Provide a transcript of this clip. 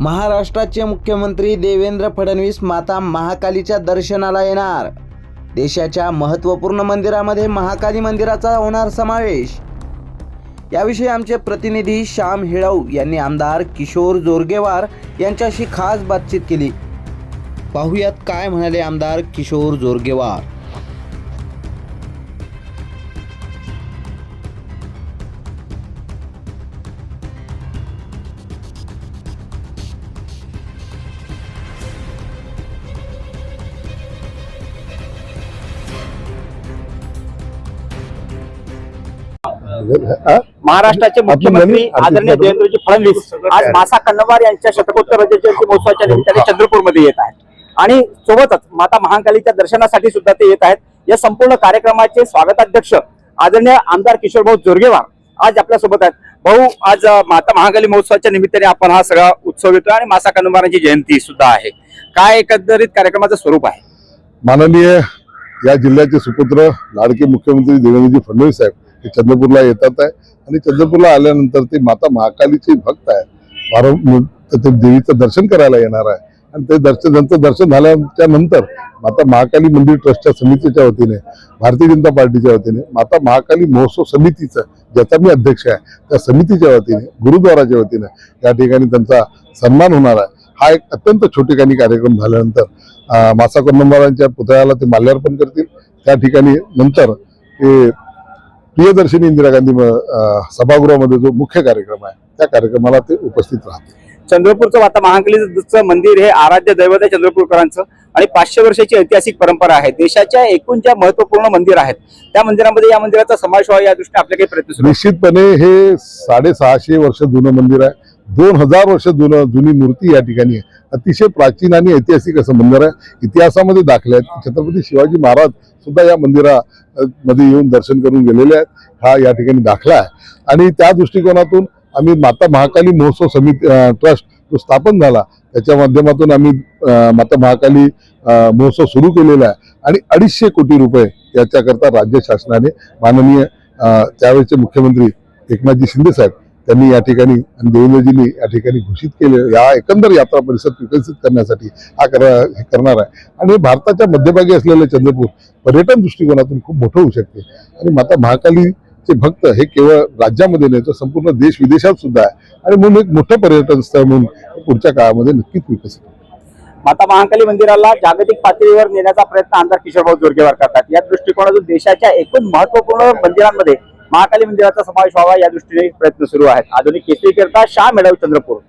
महाराष्ट्राचे मुख्यमंत्री देवेंद्र फडणवीस माता महाकालीच्या दर्शनाला येणार. देशाच्या महत्त्वपूर्ण मंदिरामध्ये महाकाली मंदिराचा होणार समावेश. याविषयी आमचे प्रतिनिधी श्याम हिळव यांनी आमदार किशोर जोरगेवार यांच्याशी खास बातचीत केली. पाहुयात काय म्हणाले आमदार किशोर जोरगेवार. महाराष्ट्राचे मुख्यमंत्री आदरणीय देवेंद्रजी फडणवीस आज मासा कन्नवार यांच्या शतकोत्तर जयंती महोत्सवाच्या निमित्ताने चंद्रपूरमध्ये येत आहेत. आणि सोबतच माता महाकालीच्या दर्शनासाठी सुद्धा ते येत आहेत. या संपूर्ण कार्यक्रमाचे स्वागताध्यक्ष आदरणीय आमदार किशोरभाऊ जोरगेवार आज आपल्यासोबत आहेत. भाऊ आज माता महाकाली महोत्सवाच्या निमित्ताने आपण हा सगळा उत्सव येतोय आणि मासा कन्नवारांची जयंती सुद्धा आहे. काय एकंदरीत कार्यक्रमाचं स्वरूप आहे? माननीय या जिल्ह्याचे सुपुत्र लाडके मुख्यमंत्री देवेंद्रजी फडणवीस साहेब हे चंद्रपूरला येतात आहे. आणि चंद्रपूरला आल्यानंतर ते माता महाकालीचे भक्त आहे. वारंवार ते देवीचं दर्शन करायला येणार आहे. आणि ते दर्शन त्यांचं दर्शन झाल्याच्यानंतर माता महाकाली मंदिर ट्रस्टच्या समितीच्या वतीने भारतीय जनता पार्टीच्या वतीने माता महाकाली महोत्सव समितीचं ज्याचा मी अध्यक्ष आहे त्या समितीच्या वतीने गुरुद्वाराच्या वतीने या ठिकाणी त्यांचा सन्मान होणार आहे. हा एक अत्यंत छोटेखानी कार्यक्रम झाल्यानंतर अं, मासा कन्नंबारांच्या पुतळ्याला ते माल्यार्पण करतील. त्या ठिकाणी नंतर ते प्रियदर्शनी इंदिरा गांधी सभागृहामध्ये जो मुख्य कार्यक्रम आहे त्या कार्यक्रमाला ते उपस्थित राहतील. चंद्रपूरचं माता महाकालीचं मंदिर हे आराध्य दैवत आहे चंद्रपूरकरांचं आणि पाचशे वर्षाची ऐतिहासिक परंपरा आहे. देशाच्या एकूण ज्या महत्त्वपूर्ण मंदिर आहेत. त्या मंदिरामध्ये या मंदिराचा समावेश व्हावा या दृष्टीने आपले काही प्रयत्न. निश्चितपणे हे साडेसहाशे वर्ष जुनं मंदिर आहे. दोन हजार वर्ष जुनं जुनी मूर्ती या ठिकाणी आहे. अतिशय प्राचीन आणि ऐतिहासिक असं मंदिर आहे. इतिहासामध्ये दाखले आहेत छत्रपती शिवाजी महाराज सुद्धा या मंदिरामध्ये येऊन दर्शन करून गेलेले आहेत. हा या ठिकाणी दाखला आहे. आणि त्या दृष्टिकोनातून आम्ही माता महाकाली महोत्सव समिती ट्रस्ट जो स्थापन झाला त्याच्या माध्यमातून आम्ही माता महाकाली महोत्सव सुरू केलेला आहे. आणि अडीचशे कोटी रुपये याच्याकरता राज्य शासनाने माननीय अ, त्यावेळेचे मुख्यमंत्री एकनाथजी शिंदे साहेब त्यांनी या ठिकाणी आणि देवेंद्रजींनी या ठिकाणी घोषित केले. या एकंदर यात्रा परिसर विकसित करण्यासाठी हा कर हे करणार आहे. आणि भारताच्या मध्यभागी असलेलं चंद्रपूर पर्यटन दृष्टिकोनातून खूप मोठं होऊ शकते. आणि माता महाकालीचे भक्त हे केवळ राज्यामध्ये नाही तर संपूर्ण देश विदेशात सुद्धा आहे. आणि म्हणून एक मोठं पर्यटन स्थळ म्हणून पुढच्या काळामध्ये नक्कीच विकसित माता महाकाली मंदिराला जागतिक पातळीवर नेण्याचा प्रयत्न आमदार किशोरभाऊ जोरगेवार करतात. या दृष्टिकोनातून देशाच्या एकूण महत्त्वपूर्ण मंदिरांमध्ये महाकाली मंदिराचा समावेश व्हावा या दृष्टीने प्रयत्न सुरू आहेत. आधुनिक केसरीकरता शाह मेळाव चंद्रपूर.